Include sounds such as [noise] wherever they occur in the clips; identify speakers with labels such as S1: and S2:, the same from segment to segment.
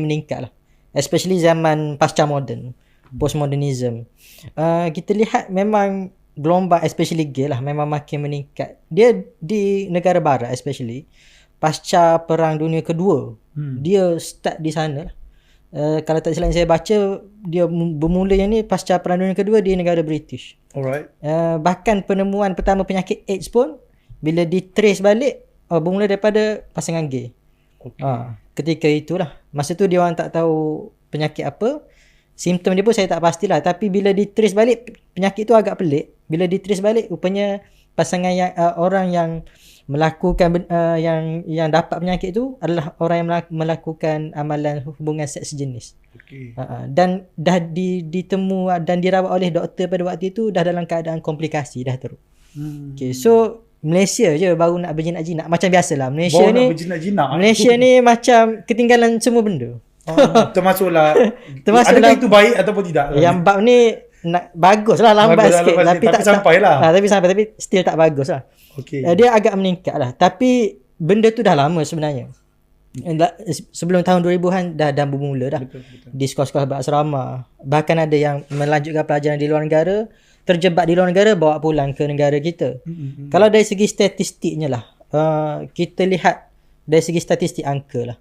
S1: meningkat lah. Especially zaman pasca moden, postmodernism. Uh, kita lihat memang gelombang especially gay lah memang makin meningkat. Dia di negara barat especially pasca perang dunia kedua. Hmm. Dia start di sana lah. Uh, kalau tak silap saya baca dia bermula yang ni pasca perang dunia kedua di negara British.
S2: Alright.
S1: Uh, bahkan penemuan pertama penyakit AIDS pun bila di trace balik oh, bermula daripada pasangan gay. Okay. Uh, ketika itulah. Masa tu dia orang tak tahu penyakit apa. Simptom dia pun saya tak pastilah. Tapi bila di trace balik penyakit tu agak pelik. Bila di trace balik rupanya pasangan yang uh, orang yang melakukan uh, yang yang dapat penyakit tu adalah orang yang melakukan amalan hubungan seks sejenis. Okay. Uh, dan dah di, ditemu dan dirawat oleh doktor pada waktu itu dah dalam keadaan komplikasi dah teruk. Hmm. Okay, so Malaysia je baru nak berjinak-jinak macam biasalah Malaysia baru ni
S2: berjinak-jinak
S1: Malaysia ni macam ketinggalan semua benda.
S2: Oh, termasuklah [laughs] termasuklah itu baik ataupun tidak?
S1: Yang bab ni nak bagus lah lambat bagus sikit lah, tapi, tapi tak
S2: sampai lah.
S1: Ha, tapi sampai tapi still tak bagus lah. Okay. Uh, dia agak meningkat lah. Tapi benda tu dah lama sebenarnya. Hmm. Sebelum tahun 2000-an dah dah bermula dah. Betul, betul. Di sekolah-sekolah berasrama. Bahkan ada yang melanjutkan pelajaran di luar negara. Terjebak di luar negara bawa pulang ke negara kita. Hmm, hmm, hmm. Kalau dari segi statistiknya lah. Uh, kita lihat dari segi statistik angka lah.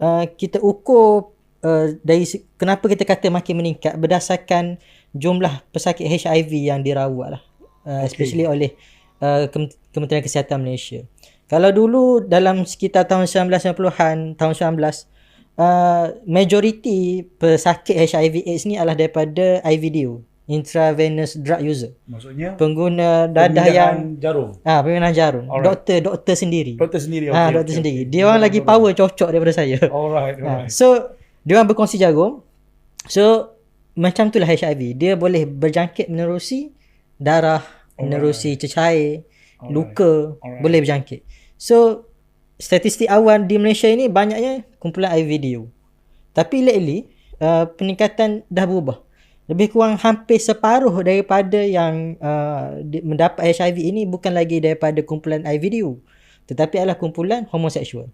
S1: Uh, kita ukur uh, dari kenapa kita kata makin meningkat berdasarkan jumlah pesakit HIV yang dirawat lah. Uh, okay. Especially oleh uh, Kementerian Kesihatan Malaysia. Kalau dulu dalam sekitar tahun 1990-an, tahun 19, uh, majoriti pesakit HIV AIDS ni adalah daripada IVDU, intravenous drug user.
S2: Maksudnya?
S1: Pengguna dadah yang
S2: jarum.
S1: Ah, ha, pemindahan jarum. Alright. Doktor, doktor sendiri.
S2: Doktor sendiri.
S1: Ah, okay, ha, doktor okay, sendiri. Okay. Dia orang lagi power cocok daripada saya.
S2: Alright, [laughs] alright. Ha,
S1: so, dia orang berkongsi jarum. So, macam itulah HIV. Dia boleh berjangkit menerusi darah, Alright. menerusi cecair, Alright. luka, Alright. boleh berjangkit. So, statistik awal di Malaysia ini banyaknya kumpulan IVDU. Tapi lately, uh, peningkatan dah berubah. Lebih kurang hampir separuh daripada yang uh, mendapat HIV ini bukan lagi daripada kumpulan IVDU. Tetapi adalah kumpulan homoseksual.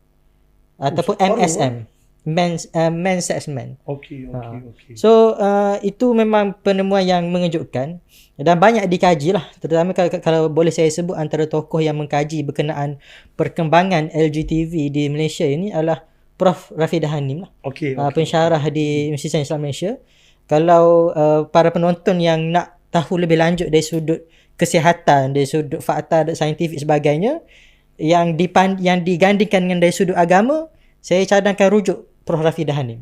S1: Ataupun oh, MSM men uh, men sex men.
S2: Okey okey uh. okey.
S1: So uh, itu memang penemuan yang mengejutkan dan banyak dikaji lah terutama kalau, kalau boleh saya sebut antara tokoh yang mengkaji berkenaan perkembangan LGTV di Malaysia ini adalah Prof Rafidah Hanim lah.
S2: Okey.
S1: Uh, pensyarah di Universiti Islam Malaysia. Kalau uh, para penonton yang nak tahu lebih lanjut dari sudut kesihatan, dari sudut fakta dan saintifik sebagainya yang dipan yang digandingkan dengan dari sudut agama, saya cadangkan rujuk Prof. Rafidah Hanim.